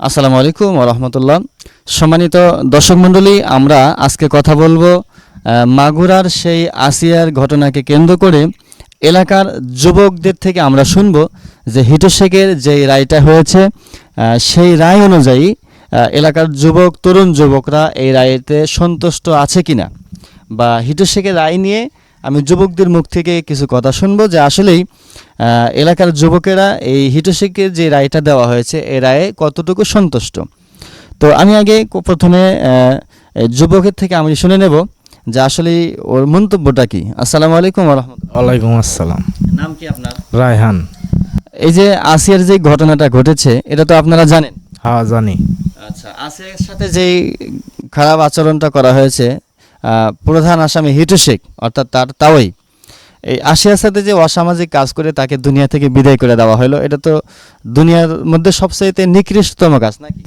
আসসালামু আলাইকুম রহমতুল্লাহ। সম্মানিত দর্শক মণ্ডলী, আমরা আজকে কথা বলব মাগুরার সেই আসিয়ার ঘটনাকে কেন্দ্র করে এলাকার যুবকদের থেকে আমরা শুনব যে হিটু শেখের যে রায়টা হয়েছে সেই রায় অনুযায়ী এলাকার যুবক, তরুণ যুবকরা এই রায়েতে সন্তুষ্ট আছে কিনা? বা হিটু শেখের রায় নিয়ে আমি যুবকদের মুখ থেকে কিছু কথা শুনব যে আসলেই এলাকার যুবকেরা এই হিটু শেখের যে রায়টা দেওয়া হয়েছে এ রায়ে কতটুকু সন্তুষ্ট? তো আমি আগে প্রথমে যুবকের থেকে আমি শুনে নেব যে আসলে ওর মন্তব্যটা কি। আসসালামু আলাইকুম ওয়ালাইকুম আসসালাম। নাম কি আপনার? রায়হান। এই যে আসিয়ার যে ঘটনাটা ঘটেছে এটা তো আপনারা জানেন? হ্যাঁ জানি। আচ্ছা আসিয়ার সাথে যেই খারাপ আচরণটা করা হয়েছে প্রধান আসামি হিটু শেখ অর্থাৎ তার তাওই এই আসিয়ার সাথে যে অসামাজিক কাজ করে তাকে দুনিয়া থেকে বিদায় করে দেওয়া হলো এটা তো দুনিয়ার মধ্যে সবচাইতে নিকৃষ্টতম কাজ নাকি?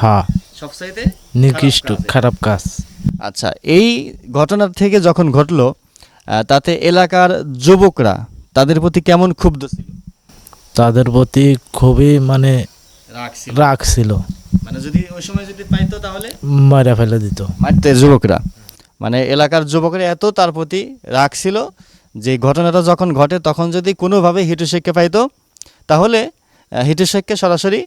হ্যাঁ। সবচাইতে নিকৃষ্ট খারাপ কাজ। আচ্ছা এই ঘটনা থেকে যখন ঘটলো তাতে এলাকার যুবকরা তাদের প্রতি কেমন ক্ষুব্ধ ছিল? তাদের প্রতি খুবই মানে রাগ ছিল। রাগ ছিল। মানে যদি ওই সময় যদি পাইতো তাহলে? মারা ফেলে দিত। মারতে যুবকরা। মানে এলাকার যুবকরা এত তার প্রতি রাগ ছিল যে ঘটনাটা যখন ঘটে তখন যদি কোনোভাবে হিটু শেখকে পাইতো তাহলে হিটু শেখকে সরাসরি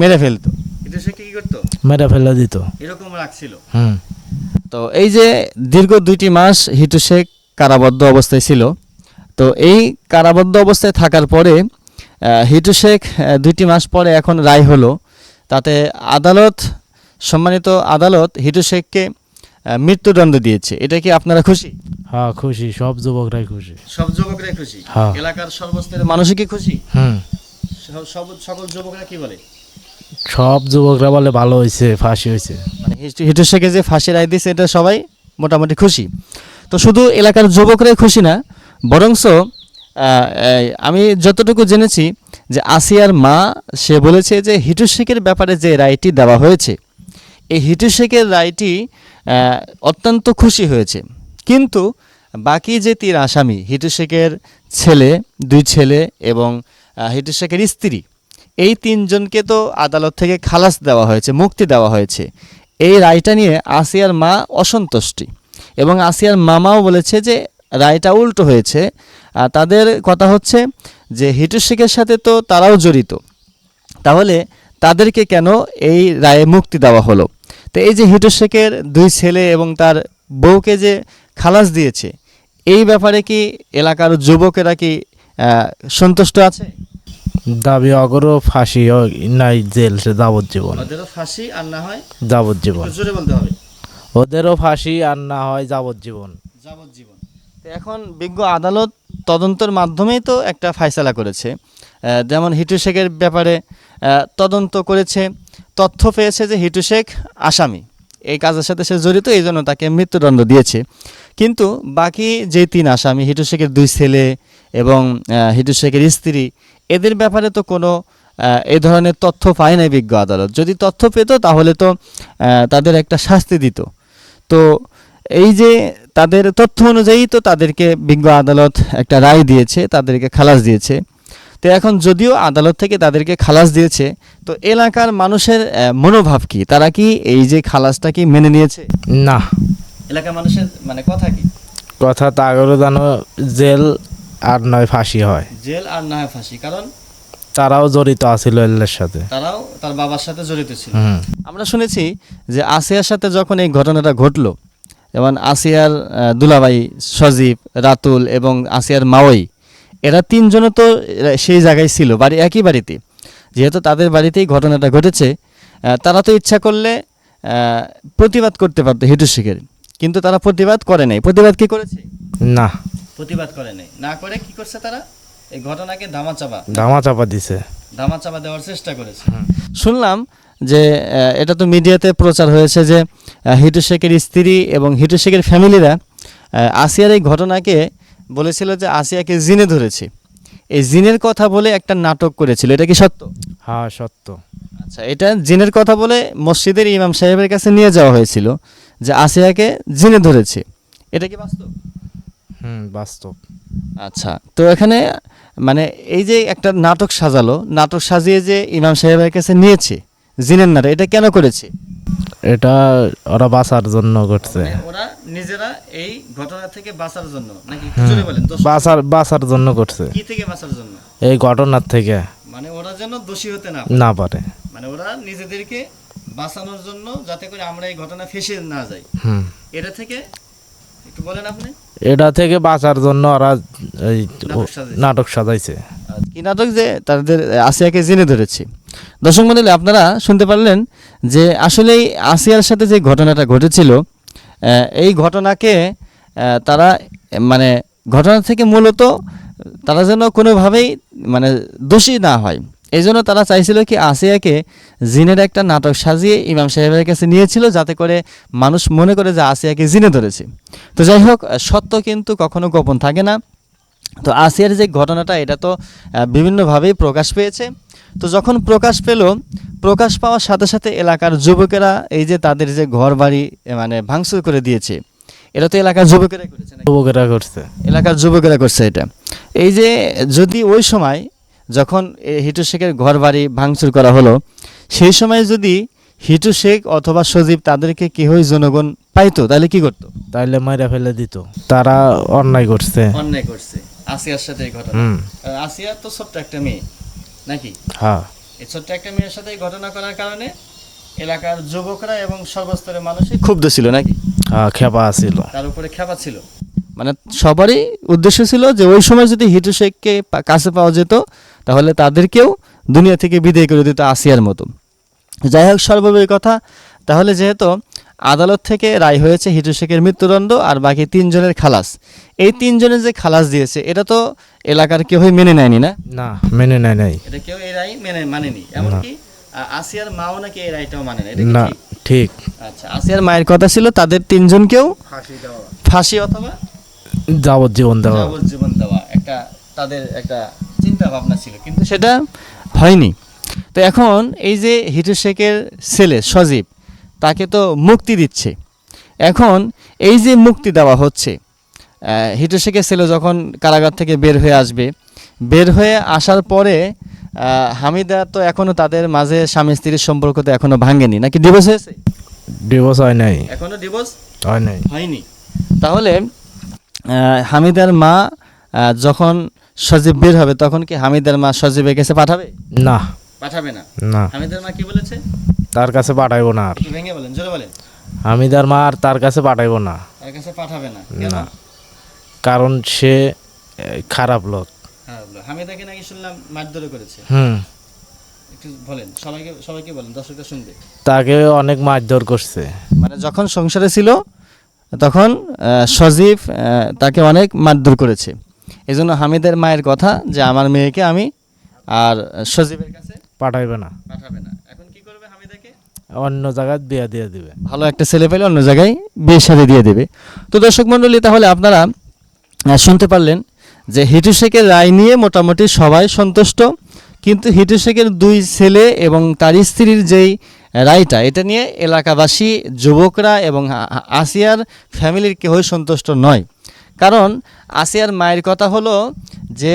মেরে ফেলতো। হিটু শেখকে কি করতো? মেরা ফেলে দিত। এরকম রাগ ছিল? হুম। তো এই যে দীর্ঘ দুইটি মাস হিটু শেখ কারাবদ্ধ অবস্থায় ছিল তো এই কারাবদ্ধ অবস্থায় থাকার পরে হিটু শেখ দুইটি মাস পরে এখন রায় হলো। তাতে আদালত সম্মানিত আদালত হিটু শেখকে মৃত্যুদণ্ড দিয়েছে। এটা কি আপনারা খুশি? হ্যাঁ খুশি। সব যুবকরাই খুশি। সব যুবকরাই খুশি? হ্যাঁ। এলাকার সর্বস্তরের মানুষই কি খুশি? হুম। সব- সকল যুবকরা কি বলে? সব যুবকরা বলে ভালো হয়েছে ফাঁসি হয়েছে মানে হিটু- হিটু শেখে যে ফাঁসি রায় দিয়েছে এটা সবাই মোটামুটি খুশি। তো শুধু এলাকার যুবকরাই খুশি না বরংস আমি যতটুকু জেনেছি যে আসিয়ার মা সে বলেছে যে হিটু শেখের ব্যাপারে যে রায়টি দেওয়া হয়েছে এই হিটু শেখের রায়টি অত্যন্ত খুশি হয়েছে। কিন্তু বাকি যে তিন আসামি হিটু শেখের ছেলে, দুই ছেলে এবং হিটু শেখের স্ত্রী, এই তিনজনকে তো আদালত থেকে খালাস দেওয়া হয়েছে, মুক্তি দেওয়া হয়েছে। এই রায়টা নিয়ে আসিয়ার মা অসন্তুষ্টি এবং আসিয়ার মামাও বলেছে যে রায়টা উল্টো হয়েছে। তাদের কথা হচ্ছে যে হিটু শেখের সাথে তো তারাও জড়িত। তাহলে তাদেরকে কেন এই রায়ে মুক্তি দেওয়া হলো? তো এই যে হিটু শেখের দুই ছেলে এবং তার বউকে যে খালাস দিয়েছে এই ব্যাপারে কি এলাকার যুবকেরা কি সন্তুষ্ট আছে? দাবি অগরও ফাঁসি নাই জেল সে যাবজ্জীবন। ওদেরও ফাঁসি আর না হয় যাবজ্জীবন। জোরে বলতে হবে। ওদেরও ফাঁসি আর না হয় যাবজ্জীবন। যাবজ্জীবন। তো এখন বিজ্ঞ আদালত তদন্তের মাধ্যমেই তো একটা ফায়সালা করেছে। যেমন হিটু শেখের ব্যাপারে তদন্ত করেছে, তথ্য পেয়েছে যে হিটু শেখ আসামি। এই কাজের সাথে সে জড়িত, এই জন্য তাকে মৃত্যুদণ্ড দিয়েছে। কিন্তু বাকি যে তিন আসামি, হিটু শেখের দুই ছেলে এবং হিটু শেখের স্ত্রী, এদের ব্যাপারে তো কোনো এই ধরনের তথ্য পায় নাই বিজ্ঞ আদালত। যদি তথ্য পেত তাহলে তো তাদের একটা শাস্তি দিত। তো এই যে তাদের তথ্য অনুযায়ী তো তাদেরকে বিজ্ঞ আদালত একটা রায় দিয়েছে তাদেরকে খালাস দিয়েছে। তো এখন যদিও আদালত থেকে তাদেরকে খালাস দিয়েছে তো এলাকার মানুষের মনোভাব কি? তারা কি এই যে খালাসটা কি মেনে নিয়েছে? না। এলাকার মানুষের মানে কথা কি? কথা তা আগরও জানো জেল আর নয় ফাঁসি হয়। জেল আর না হয় ফাঁসি কারণ? তারাও জড়িত আছিল এলের সাথে। তারাও তার বাবার সাথে জড়িত ছিল। আমরা শুনেছি যে আসিয়ার সাথে যখন এই ঘটনাটা ঘটলো যেমন আসিয়ার দুলাবাই সজীব রাতুল এবং আসিয়ার মাওই এরা তিনজনও তো সেই জায়গায় ছিল বাড়ি একই বাড়িতে। যেহেতু তাদের বাড়িতেই ঘটনাটা ঘটেছে তারা তো ইচ্ছা করলে প্রতিবাদ করতে পারতো হিটু শেখের। কিন্তু তারা প্রতিবাদ করে নাই। প্রতিবাদ কি করেছে? না। প্রতিবাদ করে নাই। না করে কি করছে তারা? এই ঘটনাকে ধামাচাপা। ধামা চাপা দিছে। ধামাচাপা দেওয়ার চেষ্টা করেছে। শুনলাম যে এটা তো মিডিয়াতে প্রচার হয়েছে যে হিটু শেখের স্ত্রী এবং হিটু শেখের ফ্যামিলিরা আসিয়ার এই ঘটনাকে বলেছিল যে আসিয়াকে জিনে ধরেছে। এই জিনের কথা বলে একটা নাটক করেছিল এটা কি সত্য? হ্যাঁ সত্য। আচ্ছা এটা জিনের কথা বলে মসজিদের ইমাম সাহেবের কাছে নিয়ে যাওয়া হয়েছিল যে আসিয়াকে জিনে ধরেছে। এটা কি বাস্তব? হুম বাস্তব। আচ্ছা তো এখানে মানে এই যে একটা নাটক সাজালো নাটক সাজিয়ে যে ইমাম সাহেবের কাছে নিয়েছে জিনের নাটক এটা কেন করেছে? এটা ওরা বাঁচার জন্য করছে। ওরা নিজেরা এই ঘটনা থেকে বাঁচার জন্য নাকি। জোরে বলেন বাঁচার বাঁচার জন্য করছে। কি থেকে বাঁচার জন্য? এই ঘটনার থেকে। মানে ওরা যেন দোষী হতে না না পারে। মানে ওরা নিজেদেরকে বাঁচানোর জন্য যাতে করে আমরা এই ঘটনা ফেসে না যাই। হুম। এটা থেকে একটু বলেন আপনি। এটা থেকে বাঁচার জন্য ওরা এই নাটক সাজাইছে। কি নাটক যে তাদের আসিয়াকে জেনে ধরেছে। দর্শক মন্ডলী আপনারা শুনতে পারলেন যে আসলেই আসিয়ার সাথে যে ঘটনাটা ঘটেছিল এই ঘটনাকে তারা মানে ঘটনা থেকে মূলত তারা যেন কোনোভাবেই মানে দোষী না হয়। এই জন্য তারা চাইছিল কি আসিয়াকে জিনের একটা নাটক সাজিয়ে ইমাম সাহেবের কাছে নিয়েছিল যাতে করে মানুষ মনে করে যে আসিয়াকে জিনে ধরেছে। তো যাই হোক, সত্য কিন্তু কখনো গোপন থাকে না। তো আসিয়ার যে ঘটনাটা, এটা তো বিভিন্নভাবেই প্রকাশ পেয়েছে। তো যখন প্রকাশ পেল প্রকাশ পাওয়ার সাথে সাথে এলাকার যুবকেরা এই যে তাদের যে ঘর বাড়ি মানে ভাঙচুর করে দিয়েছে এটা তো এলাকার যুবকেরা করেছে যুবকেরা করছে। এলাকার যুবকেরা করছে এটা। এই যে যদি ওই সময় যখন হিটু শেখের ঘর বাড়ি ভাঙচুর করা হলো সেই সময় যদি হিটু শেখ অথবা সজীব তাদেরকে কেহই জনগণ পাইতো তাহলে কি করতো? তাইলে মাইরা ফেলে দিত। তারা অন্যায় করছে। অন্যায় করছে। আসিয়ার সাথে এই ঘটনা। আসিয়া তো ছোট্ট একটা মেয়ে। নাকি? হ্যাঁ। এই ছোট্ট একটা মেয়ের সাথে ঘটনা করার কারণে এলাকার যুবকরা এবং সর্বস্তরের মানুষই ক্ষুব্ধ ছিল নাকি? হ্যাঁ খেপা আছিল তার উপরে খেপা ছিল। মানে সবারই উদ্দেশ্য ছিল যে ওই সময় যদি হিটু শেখকে কাছে পাওয়া যেত তাহলে তাদেরকেও দুনিয়া থেকে বিদায় করে দিত আসিয়ার মতো। যাই হোক সর্বোপরি কথা। তাহলে যেহেতু আদালত থেকে রায় হয়েছে হিটু শেখের মৃত্যুদণ্ড আর বাকি তিনজনের খালাস। এই তিনজনের যে খালাস দিয়েছে এটা তো এলাকার কেউই মেনে নেয়নি না? না মেনে নেয় নাই। এটা কেউ এই রায় মেনে মানেনি। এমনকি আসিয়ার মাও নাকি এই রায়টাও মানে না না ঠিক? ঠিক। আচ্ছা আসিয়ার মায়ের কথা ছিল তাদের তিনজনকেও ফাঁসি অথবা যাবজ্জীবন দেওয়া। যাবজ্জীবন দেওয়া একটা তাদের একটা চিন্তা ভাবনা ছিল কিন্তু সেটা হয়নি। তো এখন এই যে হিটু শেখের ছেলে সজীব তাকে তো মুক্তি দিচ্ছে। এখন এই যে মুক্তি দেওয়া হচ্ছে আহ, হিটু শেখের ছেলে যখন কারাগার থেকে বের হয়ে আসবে বের হয়ে আসার পরে হামিদা তো এখনও তাদের মাঝে স্বামী স্ত্রীর সম্পর্ক তো এখনও ভাঙেনি। নাকি ডিভোর্স হয়েছে? ডিভোর্স হয় নাই। এখনও ডিভোর্স হয় নাই। হয়নি। তাহলে হামিদার মা যখন সজীব বের হবে তখন কি হামিদার মা সজীবের কাছে পাঠাবে? না। পাঠাবে না। না। হামিদার মা কি বলেছে? তার কাছে পাঠাইবো না আর। একটু ভেঙে বলেন জোরে বলেন। হামিদার মা আর তার কাছে পাঠাইবো না। তার কাছে পাঠাবে না কেন? না। কারণ সে এ, খারাপ লোক। হ্যাঁ, বলো। হামিদাকে নাকি শুনলাম মারধরে করেছে। হুম। একটু বলেন সবাইকে সবাইকে বলেন দর্শকরা শুনবে। তাকে অনেক মারধর করছে। মানে যখন সংসারে ছিল তখন আহ, সজীব আহ, তাকে অনেক মারধর করেছে। এই জন্য হামিদের মায়ের কথা যে আমার মেয়েকে আমি আর সজীবের কাছে পাঠাইবে না। পাঠাবে না। এখন কি করবে হামিদাকে? অন্য জায়গায় বিয়া দিয়ে দিবে। ভালো একটা ছেলে পেলে অন্য জায়গায় বিয়ে সাথে দিয়ে দেবে। তো দর্শক মণ্ডলী তাহলে আপনারা শুনতে পারলেন যে হিটু শেখের রায় নিয়ে মোটামুটি সবাই সন্তুষ্ট। কিন্তু হিটু শেখের দুই ছেলে এবং তার স্ত্রীর যেই রায়টা এটা নিয়ে এলাকাবাসী যুবকরা এবং আসিয়ার ফ্যামিলির কেউই সন্তুষ্ট নয়। কারণ আসিয়ার মায়ের কথা হলো যে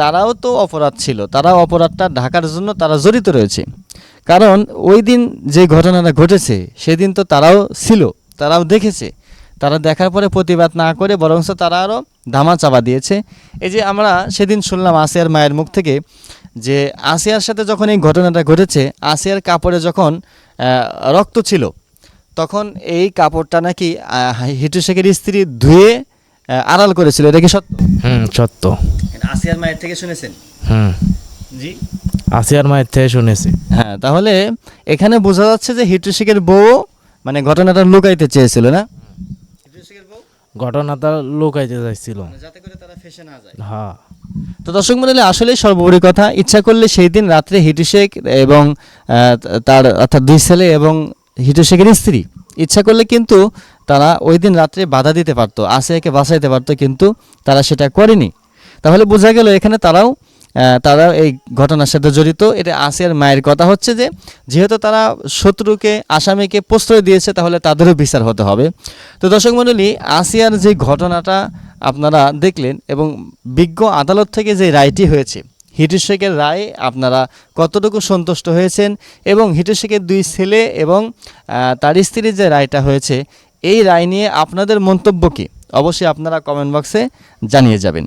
তারাও তো অপরাধ ছিল, তারাও অপরাধটা ঢাকার জন্য তারা জড়িত রয়েছে। কারণ ওই দিন যে ঘটনাটা ঘটেছে, সেদিন তো তারাও ছিল, তারাও দেখেছে। তারা দেখার পরে প্রতিবাদ না করে বরঞ্চ তারা আরও ধামা চাপা দিয়েছে। এই যে আমরা সেদিন শুনলাম আসিয়ার মায়ের মুখ থেকে যে আসিয়ার সাথে যখন এই ঘটনাটা ঘটেছে, আসিয়ার কাপড়ে যখন রক্ত ছিল, তখন এই কাপড়টা নাকি হিটু শেখের স্ত্রী ধুয়ে আড়াল করেছিল এটা কি সত্য? হুম সত্য। আসিয়ার মায়ের থেকে শুনেছেন? হুম। জি। আসিয়ার মায়ের থেকে শুনেছি। হ্যাঁ তাহলে এখানে বোঝা যাচ্ছে যে হিটু শেখের বউ মানে ঘটনাটা লুকাইতে চেয়েছিল না? ঘটনাটা লুকাইতে চাইছিল। যাতে করে তারা ফেসে না যায়। হ্যাঁ। তো দর্শক মন্ডলী আসলে সর্বোপরি কথা ইচ্ছা করলে সেই দিন রাত্রে হিটু শেখ এবং তার অর্থাৎ দুই ছেলে এবং হিটু শেখের স্ত্রী। ইচ্ছা করলে কিন্তু তারা ওই দিন রাত্রে বাধা দিতে পারতো আসিয়াকে বাঁচাইতে পারতো, কিন্তু তারা সেটা করেনি। তাহলে বোঝা গেল এখানে তারাও তারা এই ঘটনার সাথে জড়িত। এটা আসিয়ার মায়ের কথা হচ্ছে যে, যেহেতু তারা শত্রুকে, আসামিকে প্রশ্রয় দিয়েছে, তাহলে তাদেরও বিচার হতে হবে। তো দর্শক মণ্ডলী আসিয়ার যে ঘটনাটা আপনারা দেখলেন এবং বিজ্ঞ আদালত থেকে যে রায়টি হয়েছে হিটু শেখের রায় আপনারা কতটুকু সন্তুষ্ট হয়েছেন এবং হিটু শেখের দুই ছেলে এবং তার স্ত্রীর যে রায়টা হয়েছে এই রায় নিয়ে আপনাদের মন্তব্য কী? অবশ্যই আপনারা কমেন্ট বক্সে জানিয়ে যাবেন।